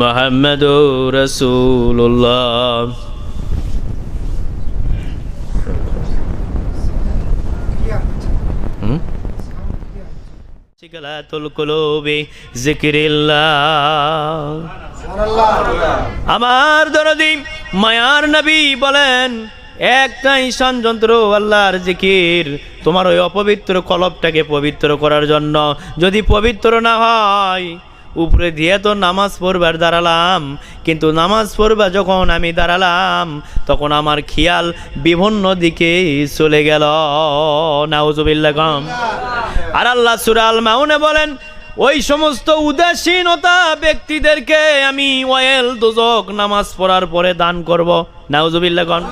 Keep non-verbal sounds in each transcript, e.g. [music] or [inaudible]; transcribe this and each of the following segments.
محمد رسول الله شكلات القلوب ذكر الله আমার দরদি মায়ার নবী বলেন একটাই যন্ত্র আল্লাহর জিকির তোমার ওই অপবিত্র কলবটাকে পবিত্র করার জন্য যদি পবিত্র না হয় উপরে দিয়ে তো নামাজ পড়বার দাঁড়ালাম, কিন্তু নামাজ পড়বা যখন আমি দাঁড়ালাম, তখন আমার খেয়াল বিভিন্ন দিকে চলে গেল। নাউজুবিল্লাহ কম। আর আল্লাহ সুরাল মাউনে বলেন, ওই সমস্ত উদাসীনতা ব্যক্তিদেরকে আমি ওয়েল দোজক নামাজ পড়ার পরে দান করব। নাউজুবিল্লাহ কন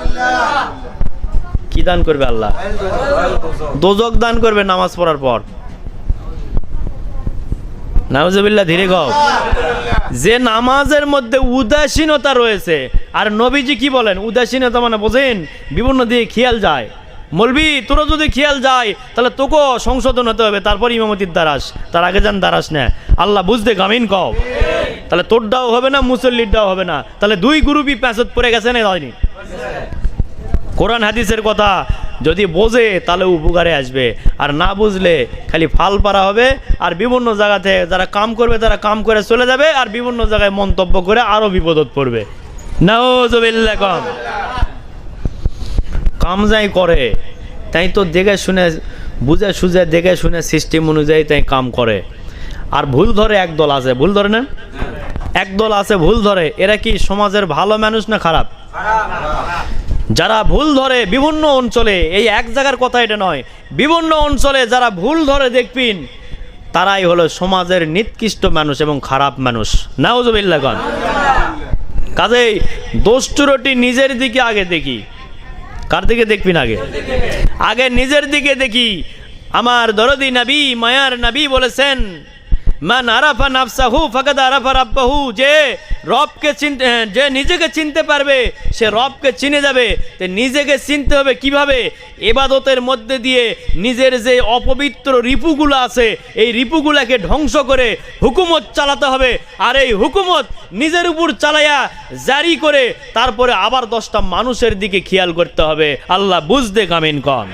কি দান করবে আল্লাহ? দোজক দান করবে নামাজ পড়ার পর। নাউজুবিল্লাহ, ধীরে গাও যে নামাজের মধ্যে উদাসীনতা রয়েছে, আর নবীজি কি বলেন? উদাসীনতা মানে বোঝেন, বিভিন্ন দিকে খেয়াল যায়। মলবি তোরও যদি খেয়াল যায়, তাহলে তোকেও সংশোধন হতে হবে। তারপর ইমামতির দ্বারাস, তার আগে যান, দ্বারাস না। আল্লাহ বুঝতে গামিন কও। তাহলে তোরটাও হবে না, মুসল্লিরটাও হবে না। তাহলে দুই গ্রুপই প্যাঁচত পড়ে গেছে না, হয়নি? কোরআন হাদিসের কথা যদি বোঝে, তাহলে উপকারে আসবে। আর না বুঝলে খালি ফাল পারা হবে। আর বিভিন্ন জায়গাতে যারা কাম করবে, তারা কাম করে চলে যাবে। আর বিভিন্ন জায়গায় মন্তব্য করে আরও বিপদত পড়বে। নাউজুবিল্লাহ, কম। কাম যাই করে, তাই তো দেখে শুনে, বুঝে সুঝে দেখে শুনে সিস্টেম অনুযায়ী তাই কাম করে। আর ভুল ধরে একদল আছে, ভুল ধরে না একদল আছে, ভুল ধরে। এরা কি সমাজের ভালো মানুষ না খারাপ? যারা ভুল ধরে বিভিন্ন অঞ্চলে, এই এক জায়গার কথা এটা নয় বিভিন্ন অঞ্চলে যারা ভুল ধরে দেখবিন, তারাই হলো সমাজের নিকৃষ্ট মানুষ এবং খারাপ মানুষ। নাউজুবিল্লাহ কাজেই দোষ্টুরটি নিজের দিকে আগে দেখি। কার দিকে দেখবিন আগে? আগে নিজের দিকে দেখি। আমার দরদি নবী, মায়ার নবী বলেছেন মান আরাফা নাফসাহু ফাকাদ আরাফা রাব্বাহু, যে রবকে চিনতে যে নিজেকে চিনতে পারবে, সে রবকে চিনে যাবে। তো নিজেকে চিনতে হবে কীভাবে? এবাদতের মধ্যে দিয়ে নিজের যে অপবিত্র রিপুগুলো আছে, এই রিপুগুলাকে ধ্বংস করে হুকুমত চালাতে হবে। আর এই হুকুমত নিজের উপর চালাইয়া জারি করে তারপরে আবার দশটা মানুষের দিকে খেয়াল করতে হবে। আল্লাহ বুঝতে কামিন কম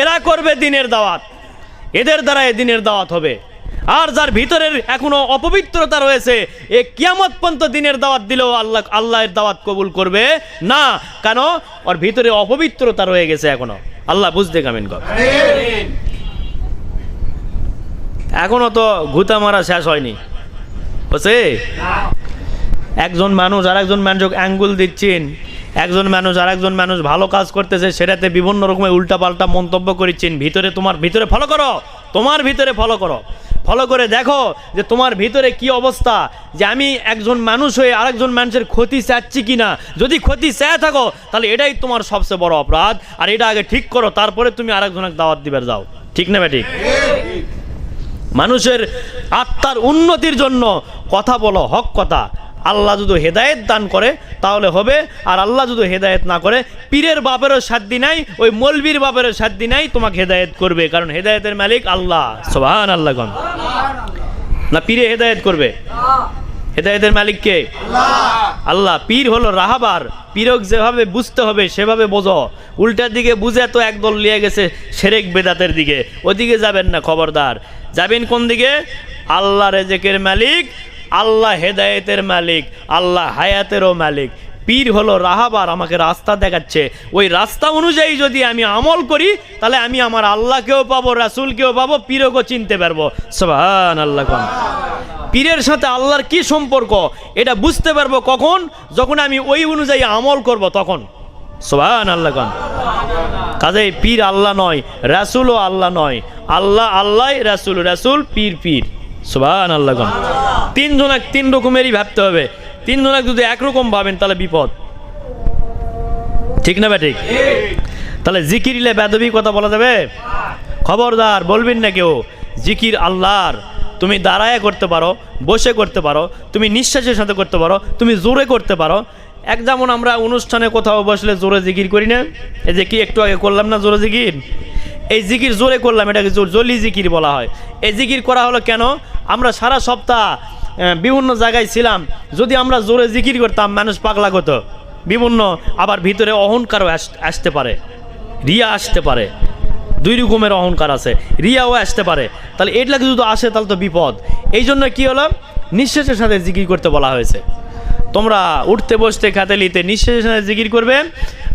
এরা করবে দিনের দাওয়াত। এদের দ্বারা এ দিনের দাওয়াত হবে। আর যার ভিতরের এখনও অপবিত্রতা রয়েছে, এ কিয়ামত পর্যন্ত দিনের দাওয়াত দিলেও আল্লাহ, আল্লাহর দাওয়াত কবুল করবে না। কেন? ওর ভিতরে অপবিত্রতা রয়ে গেছে এখনও। আল্লাহ বুঝতে কামিন কর এখনও তো ঘুতা মারা শেষ হয়নি। বুঝছে একজন মানুষ আর একজন মানুষ অ্যাঙ্গুল দিচ্ছেন। একজন মানুষ আর একজন মানুষ ভালো কাজ করতেছে, সেটাতে বিভিন্ন রকমের উল্টাপাল্টা মন্তব্য করেছেন ভিতরে তোমার, ভিতরে ফলো করো। তোমার ভিতরে ফলো করো। ফলো করে দেখো যে তোমার ভিতরে কি অবস্থা, যে আমি একজন মানুষ হয়ে আরেকজন মানুষের ক্ষতি চাচ্ছি কি না যদি ক্ষতি চেয়ে থাকো, তাহলে এটাই তোমার সবচেয়ে বড় অপরাধ। আর এটা আগে ঠিক করো, তারপরে তুমি আরেকজনকে দাওয়াত দিবে যাও। ঠিক না ব্যাটি মানুষের আত্মার উন্নতির জন্য কথা বলো, হক কথা। আল্লাহ যদি হেদায়েত দান করে তাহলে হবে। আর আল্লাহ যদি হেদায়েত না করে পীরের বাপেরও সাধ্যি নাই ওই মলবির বাপেরও সাধ্যি নাই তোমাকে হেদায়েত করবে। কারণ হেদায়েতের মালিক আল্লাহ। সোহান আল্লাহ গণ। না পীরে হেদায়েত করবে। হেদায়েতের মালিক কে? আল্লাহ। পীর হলো রাহাবার। পীরক যেভাবে বুঝতে হবে সেভাবে বোঝো। উল্টার দিকে বুঝে তো একদল লিয়ে গেছে সেরেক বেদাতের দিকে। ওদিকে যাবেন না খবরদার। যাবেন কোন দিকে? আল্লাহ রেজেকের মালিক আল্লাহ হেদায়েতের মালিক, আল্লাহ হায়াতেরও মালিক। পীর হলো রাহাবার আমাকে রাস্তা দেখাচ্ছে। ওই রাস্তা অনুযায়ী যদি আমি আমল করি, তাহলে আমি আমার আল্লাহকেও পাবো, রাসুলকেও পাবো, পীরকেও চিনতে পারব। সবান আল্লাহ পীরের সাথে আল্লাহর কি সম্পর্ক? এটা বুঝতে পারব কখন? যখন আমি ওই অনুযায়ী আমল করব, তখন। সোহান আল্লাহ কন। কাজেই পীর আল্লাহ নয়, রাসুলও আল্লাহ নয়। আল্লাহ আল্লাহ রাসুল রাসুল পীর পীর। সোহান আল্লাহ তিনজন এক তিন রকমেরই ভাবতে হবে। তিনজন এক যদি একরকম ভাবেন, তাহলে বিপদ। ঠিক না ব্যাঠিক তাহলে জিকিরিলে বেদবি কথা বলা যাবে? খবরদার, বলবেন না কেউ। জিকির আল্লাহর। তুমি দাঁড়ায় করতে পারো, বসে করতে পারো, তুমি নিঃশ্বাসের সাথে করতে পারো, তুমি জোরে করতে পারো। এক যেমন আমরা অনুষ্ঠানে কোথাও বসলে জোরে জিকির করি না। এই যে কি একটু আগে করলাম না জোরে জিকির? এই জিকির জোরে করলাম, এটাকে জোর, জলি জিকির বলা হয়। এই জিকির করা হলো কেন? আমরা সারা সপ্তাহ বিভিন্ন জায়গায় ছিলাম। যদি আমরা জোরে জিকির করতাম, মানুষ পাগলা কত বিভিন্ন, আবার ভিতরে অহংকারও আস- আসতে পারে। রিয়া আসতে পারে। দুই রকমের অহংকার আছে। রিয়াও আসতে পারে। তাহলে এগুলা যদি আসে, তাহলে তো বিপদ। এই জন্য কী হলো? নিঃশ্বাসের সাথে জিকির করতে বলা হয়েছে। তোমরা উঠতে, বসতে, খাতে, লিতে নিঃশ্বাসের সাথে জিকির করবে।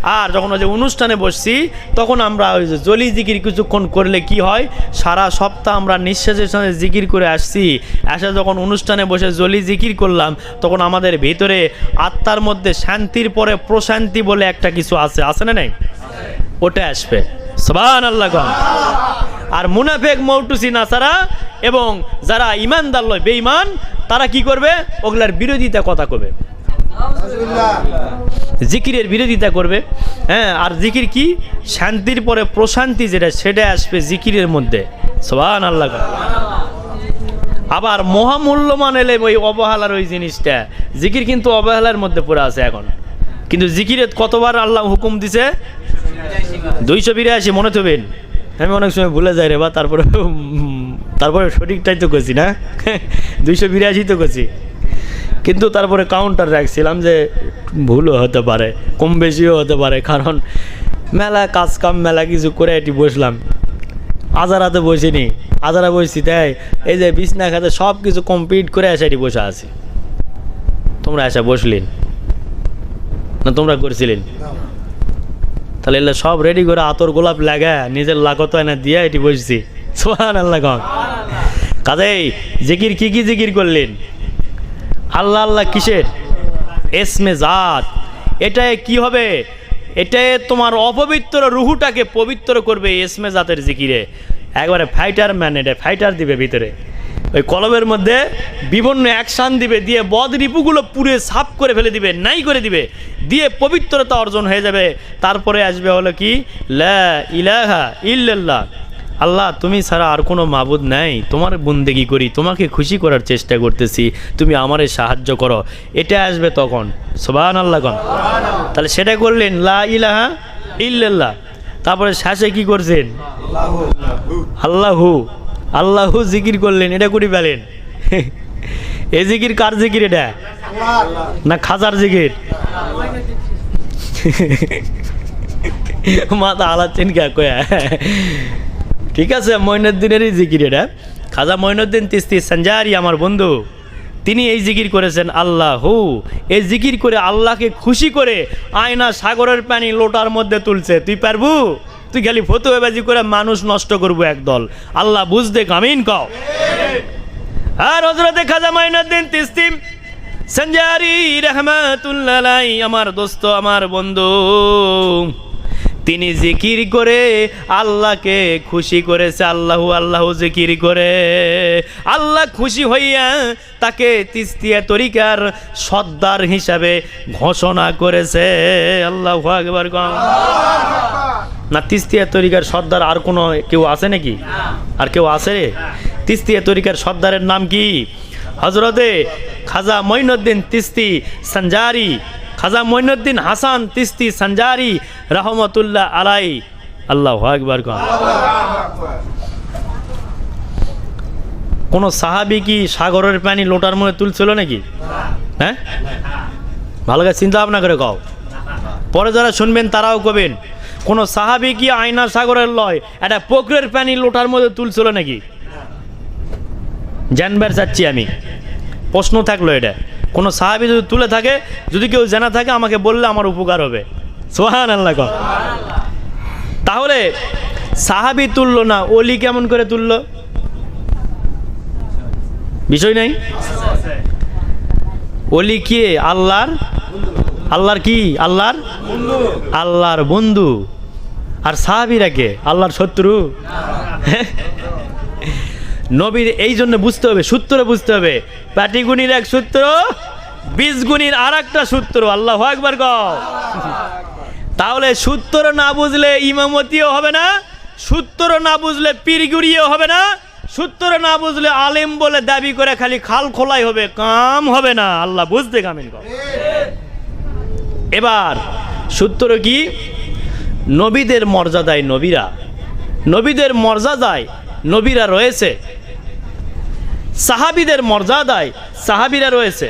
আর যখন ওই যে অনুষ্ঠানে বসছি, তখন আমরা ওই যে জলি জিকির কিছুক্ষণ করলে কি হয়? সারা সপ্তাহ আমরা নিঃশ্বাসের সাথে জিকির করে আসছি। এসে যখন অনুষ্ঠানে বসে জলি জিকির করলাম, তখন আমাদের ভিতরে আত্মার মধ্যে শান্তির পরে প্রশান্তি বলে একটা কিছু আছে। আছে না নাই? ওটা আসবে। সবান আল্লাহ। আর মুনাফেক মৌটুসি নাসারা এবং যারা ইমানদার লয়, বেঈমান, তারা কি করবে? ওগুলার বিরোধিতা কথা কবে? জিকিরের বিরোধিতা করবে হ্যাঁ আর জিকির কি? শান্তির পরে প্রশান্তি যেটা, সেটা আসবে জিকিরের মধ্যে। সবান আল্লাহ আবার মহামূল্যমান এলে ওই অবহেলার ওই জিনিসটা। জিকির কিন্তু অবহেলার মধ্যে পড়ে আছে এখন। কিন্তু জিকিরে কতবার আল্লাহ হুকুম দিছে? দুইশো বিরাশি, মনে থবেন আমি অনেক সময় ভুলে যাই রে বা, তারপরে তারপরে সঠিকটাই তো করছি না। [laughs] দুইশো বিরাশি তো করছি কিন্তু তারপরে কাউন্টার রাখছিলাম যে ভুলও হতে পারে, কম বেশিও হতে পারে, কারণ মেলা কাজ কাম, মেলা কিছু করে এটি বসলাম। আজারাতে বসিনি, আজারা বসছি, তাই এই যে বিছনা খাতে সব কিছু কমপ্লিট করে এটি বসে আছি। তোমরা এসে বসলেন? না তোমরা করছিলেন? তাহলে এগুলো সব রেডি করে আতর গোলাপ লাগা, নিজের লাগত এনে দিয়ে এটি বসছি। সোহান আল্লাহ কাজেই জিকির কি কি জিকির করলেন? আল্লাহ আল্লাহ কিসের? এসমে জাত। এটায় কি হবে? এটায় তোমার অপবিত্র রুহুটাকে পবিত্র করবে এসমে জাতের জিকিরে। একবারে ফাইটার ম্যান এটা ফাইটার দিবে ভিতরে। ওই কলমের মধ্যে বিভিন্ন অ্যাকশান দিবে, দিয়ে বদ রিপুগুলো পুরে সাফ করে ফেলে দিবে, নাই করে দিবে। দিয়ে পবিত্রতা অর্জন হয়ে যাবে। তারপরে আসবে হলো কি? লা ইলাহা ইল্লাল্লাহ। আল্লাহ, তুমি ছাড়া আর কোনো মাবুদ নাই। তোমার বন্দেগি করি, তোমাকে খুশি করার চেষ্টা করতেছি। তুমি আমারে সাহায্য করো। এটা আসবে তখন। সোবান আল্লাহ কন। তাহলে সেটা করলেন, লা ইলাহা ইল্লাল্লাহ। তারপরে শেষে কি করছেন? আল্লাহু। আল্লাহু জিকির করলেন, এটা করি পেলেন এ জিকির কার জিকির এটা? না খাজার জিকির? মাথা হালাচ্ছেন কে কয়া? ঠিক আছে মঈনুদ্দিনেরই জিকির এটা। খাজা মঈনুদ্দিন তিস্তি সঞ্জারি আমার বন্ধু। তিনি এই জিকির করেছেন, আল্লাহ। হু এই জিকির করে আল্লাহকে খুশি করে আয়না সাগরের পানি লোটার মধ্যে তুলছে। তুই পারবু? তুই খালি ফতুয়াবাজি করে মানুষ নষ্ট করব একদল। আল্লাহ বুঝতে কামিন কও। আর হজরতে খাজা মাইনুদ্দিন তিস্তিম সঞ্জারি রহমাতুল্লাহ আমার দোস্ত, আমার বন্ধু। তিনি জিকির করে আল্লাহকে খুশি করেছে, আল্লাহ আল্লাহ জিকির করে। আল্লাহ খুশি হইয়া তাকে তিস্তিয়া তরিকার সর্দার হিসাবে ঘোষণা করেছে। আল্লাহ একবার না, তিস্তিয়া তরিকার সর্দার আর কোনো কেউ আছে নাকি? আর কেউ আছে তিস্তিয়া তরিকার সর্দারের নাম কি? হজরতে খাজা মঈনুদ্দিন তিস্তি সঞ্জারি খাজা মঈনুদ্দিন হাসান তিস্তি সঞ্জারি রহমতুল্লাহ আলাই। আল্লাহ একবার কন। সাহাবি কি সাগরের পানি লোটার মধ্যে তুলছিল নাকি? হ্যাঁ? ভালো করে চিন্তা ভাবনা করে কও। পরে যারা শুনবেন তারাও কবেন, কোনো সাহাবি কি আয়না সাগরের লয় একটা পুকুরের পানি লোটার মধ্যে তুলছিল নাকি? জানবার চাচ্ছি আমি। প্রশ্ন থাকল এটা। কোনো সাহাবি যদি তুলে থাকে, যদি কেউ জানা থাকে, আমাকে বললে আমার উপকার হবে। সোহান আল্লাহ। তাহলে সাহাবি তুললো না অলি কেমন করে তুলল? বিষয় নাই? অলি কে? আল্লাহর? আল্লাহর কি? আল্লাহর? আল্লাহর বন্ধু। আর সাহাবিরা কে? আল্লাহর শত্রু। নবীর এই জন্য বুঝতে হবে, সূত্র বুঝতে হবে। পাটিগুনির এক সূত্র, বীজ গুণির আর একটা সূত্র। আল্লাহ একবার গাও তাহলে সূত্র না বুঝলে ইমামতিও হবে না, সূত্র না বুঝলে পীরগুড়িও হবে না, সূত্র না বুঝলে আলেম বলে দাবি করে খালি খাল খোলাই হবে, কাম হবে না। আল্লাহ বুঝতে কামিন এবার সূত্র কি? নবীদের মর্যাদায় নবীরা, নবীদের মর্যাদায় নবীরা রয়েছে। সাহাবিদের মর্যাদায় সাহাবিরা রয়েছে।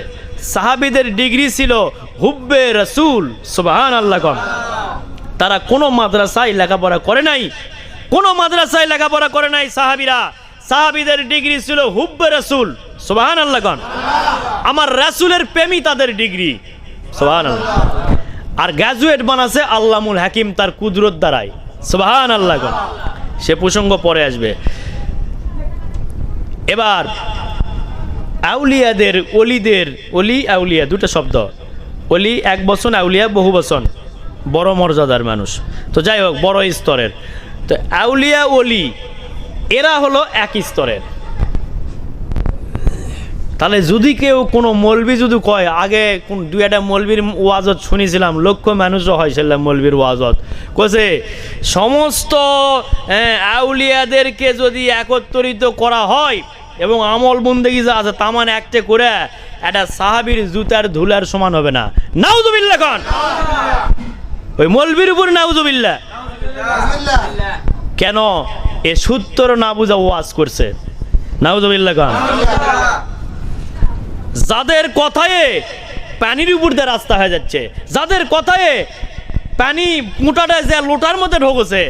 সাহাবিদের ডিগ্রি ছিল হুব্বে রসুল সুবাহান আল্লাহ তারা কোনো মাদ্রাসায় লেখাপড়া করে নাই। কোনো মাদ্রাসায় লেখাপড়া করে নাই সাহাবিরা। সাহাবিদের ডিগ্রি ছিল হুব্বে রসুল সুবাহান আল্লাহ কন আমার রাসুলের প্রেমই তাদের ডিগ্রি সুবাহান আর গ্র্যাজুয়েট বানাছে আল্লামুল হাকিম তার কুদরত দ্বারাই সুবাহান আল্লাহ কন সে প্রসঙ্গ পরে আসবে। এবার আউলিয়াদের অলিদের অলি আউলিয়া দুটো শব্দ। অলি এক বচন আউলিয়া বহু বচন। বড় মর্যাদার মানুষ। তো যাই হোক বড় স্তরের। তো আউলিয়া অলি এরা হলো এক স্তরের। তাহলে যদি কেউ কোনো মলবি যদি কয় আগে কোন দুই একটা মলবির ওয়াজত শুনেছিলাম লক্ষ মানুষও হয়েছিল মলবির ওয়াজত। কোসে সমস্ত হ্যাঁ, আউলিয়াদেরকে যদি একত্রিত করা হয় এবং আমল বন্দেগি যা আছে তামান একটা করে একটা সাহাবির জুতার ধুলার সমান হবে না। নাউজুবিল্লা খান ওই মলবির উপর নাউজুবিল্লা কেন? এ সূত্র না বুঝা ওয়াজ করছে। নাউজুবিল্লা খান যাদের কথায় পানির উপর দিয়ে রাস্তা হয়ে যাচ্ছে, যাদের কথায় পানি মোটাটা যে লোটার মধ্যে ঢোকছে,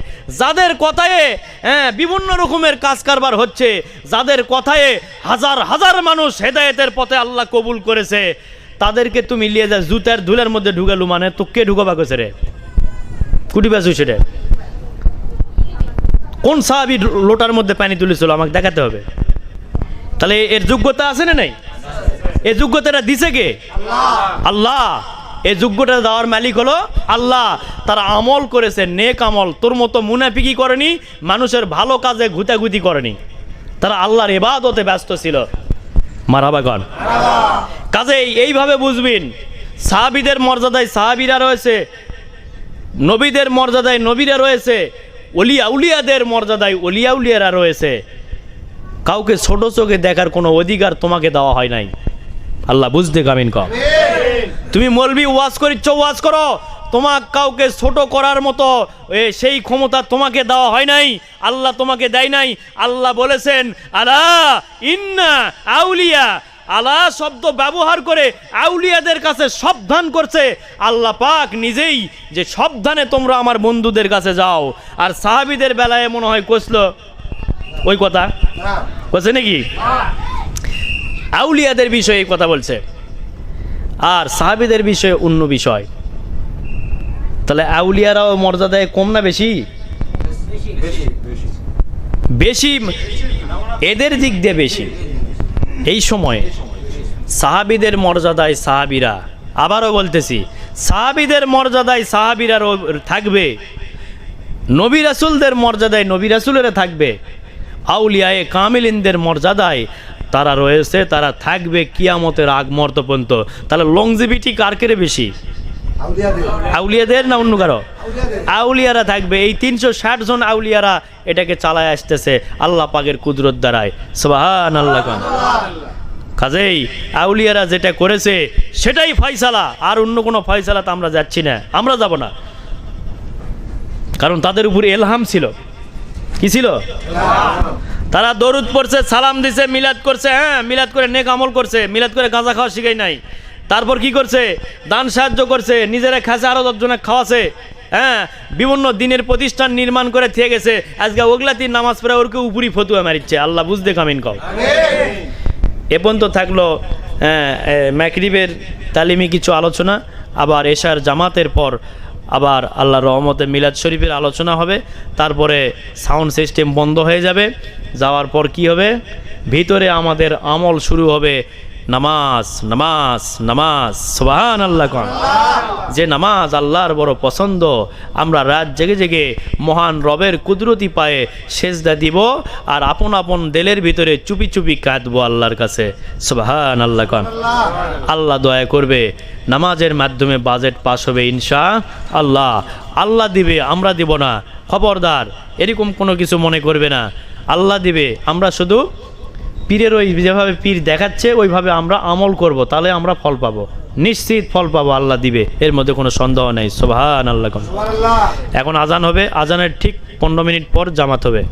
যাদের কথায় হ্যাঁ বিভিন্ন রকমের কাজ কারবার হচ্ছে, যাদের কথায় হাজার হাজার মানুষ হেদায়েতের পথে আল্লাহ কবুল করেছে, তাদেরকে তুমি নিয়ে যা জুতার ধুলের মধ্যে ঢুকালু মানে তো কে ঢুকাবা কছে রে? কুটি পাচ্ছ সেটা। কোন সাহাবি লোটার মধ্যে পানি তুলেছিল, আমাকে দেখাতে হবে। তাহলে এর যোগ্যতা আছে না নাই? এ যোগ্যতাটা দিছে কে? আল্লাহ। এই যোগ্যতা দেওয়ার মালিক হলো আল্লাহ। তারা আমল করেছে, নেক আমল। তোর মতো মুনাফিকি করেনি, মানুষের ভালো কাজে ঘুতাঘুতি করেনি। তারা আল্লাহর এবাদতে ব্যস্ত ছিল। মারাবাগন কাজেই এইভাবে বুঝবিন, সাহাবিদের মর্যাদায় সাহাবিরা রয়েছে, নবীদের মর্যাদায় নবীরা রয়েছে অলিয়া উলিয়াদের মর্যাদায় অলিয়া উলিয়ারা রয়েছে। কাউকে ছোট চোখে দেখার কোনো অধিকার তোমাকে দেওয়া হয় নাই। আল্লাহ বুঝতে কামিন ক। তুমি মলবি ওয়াজ করিচ্ছ ওয়াজ করো। তোমাক কাউকে ছোট করার মতো এ, সেই ক্ষমতা তোমাকে দেওয়া হয় নাই আল্লাহ তোমাকে দেয় নাই। আল্লাহ বলেছেন আলা ইন্না আউলিয়া। আলা শব্দ ব্যবহার করে আউলিয়াদের কাছে সাবধান করছে। আল্লাহ পাক নিজেই যে সাবধানে তোমরা আমার বন্ধুদের কাছে যাও। আর সাহাবিদের বেলায় মনে হয় কষল ওই কথা? বলছে নাকি? আউলিয়াদের বিষয়ে এই কথা বলছে। আর সাহাবিদের বিষয়ে অন্য বিষয়। তাহলে আউলিয়ারাও মর্যাদায় কম না বেশি? বেশি। এদের দিক দিয়ে বেশি। এই সময়ে সাহাবিদের মর্যাদায় সাহাবিরা। আবারও বলতেছি, সাহাবিদের মর্যাদায় সাহাবিরা থাকবে। নবী রাসুলদের মর্যাদায় নবী রাসুলেরা থাকবে। আউলিয়ায়ে কামিলিনদের মর্যাদায় তারা রয়েছে, তারা থাকবে কিয়ামতের আগ মর্ত পর্যন্ত। তাহলে লংজিভিটি কার কেড়ে বেশি? আউলিয়াদের না অন্য কারও? আউলিয়ারা থাকবে। এই তিনশো ষাট জন আউলিয়ারা এটাকে চালায় আসতেছে আল্লাহ পাকের কুদরত দ্বারায়। সবাহান আল্লাহ কাজেই আউলিয়ারা যেটা করেছে, সেটাই ফয়সালা। আর অন্য কোনো ফয়সালাতে আমরা যাচ্ছি না। আমরা যাব না। কারণ তাদের উপরে এলহাম ছিল। কি ছিল? তারা দরুদ পড়ছে সালাম দিছে মিলাদ করছে হ্যাঁ মিলাদ করে নেক আমল করছে মিলাদ করে গাঁজা খাওয়া শিখাই নাই। তারপর কি করছে? দান সাহায্য করছে নিজেরা খাসে আরও দশজনে খাওয়াছে হ্যাঁ বিভিন্ন দিনের প্রতিষ্ঠান নির্মাণ করে থেকে গেছে। আজকে ওগলাতির নামাজ পড়ে ওরকে উপরি ফতুয়া মারিচ্ছে আল্লাহ বুঝতে কামিন কও। এ পর্যন্ত থাকল হ্যাঁ, ম্যাকরিবের তালিমি কিছু আলোচনা আবার এশার জামাতের পর আবার আল্লাহ রহমতে মিলাদ শরীফের আলোচনা হবে, তারপরে সাউন্ড সিস্টেম বন্ধ হয়ে যাবে, যাওয়ার পর কি হবে? ভিতরে আমাদের আমল শুরু হবে নামাজ নামাজ নামাজ সোহান আল্লাহ কন যে নামাজ আল্লাহর বড় পছন্দ, আমরা রাত জেগে জেগে মহান রবের কুদরতি পায়ে সেজদা দিব আর আপন আপন দেলের ভিতরে চুপি চুপি কাঁদবো আল্লাহর কাছে। সোহান আল্লাহ কন আল্লাহ দয়া করবে, নামাজের মাধ্যমে বাজেট পাস হবে ইনশা আল্লাহ। আল্লাহ দিবে, আমরা দিব না। খবরদার, এরকম কোনো কিছু মনে করবে না। আল্লাহ দিবে, আমরা শুধু পীরের ওই যেভাবে পীর দেখাচ্ছে ওইভাবে আমরা আমল করব তাহলে আমরা ফল পাবো। নিশ্চিত ফল পাবো আল্লাহ দিবে এর মধ্যে কোনো সন্দেহ নেই সোভান আল্লাহ এখন আজান হবে আজানের ঠিক পনেরো মিনিট পর জামাত হবে।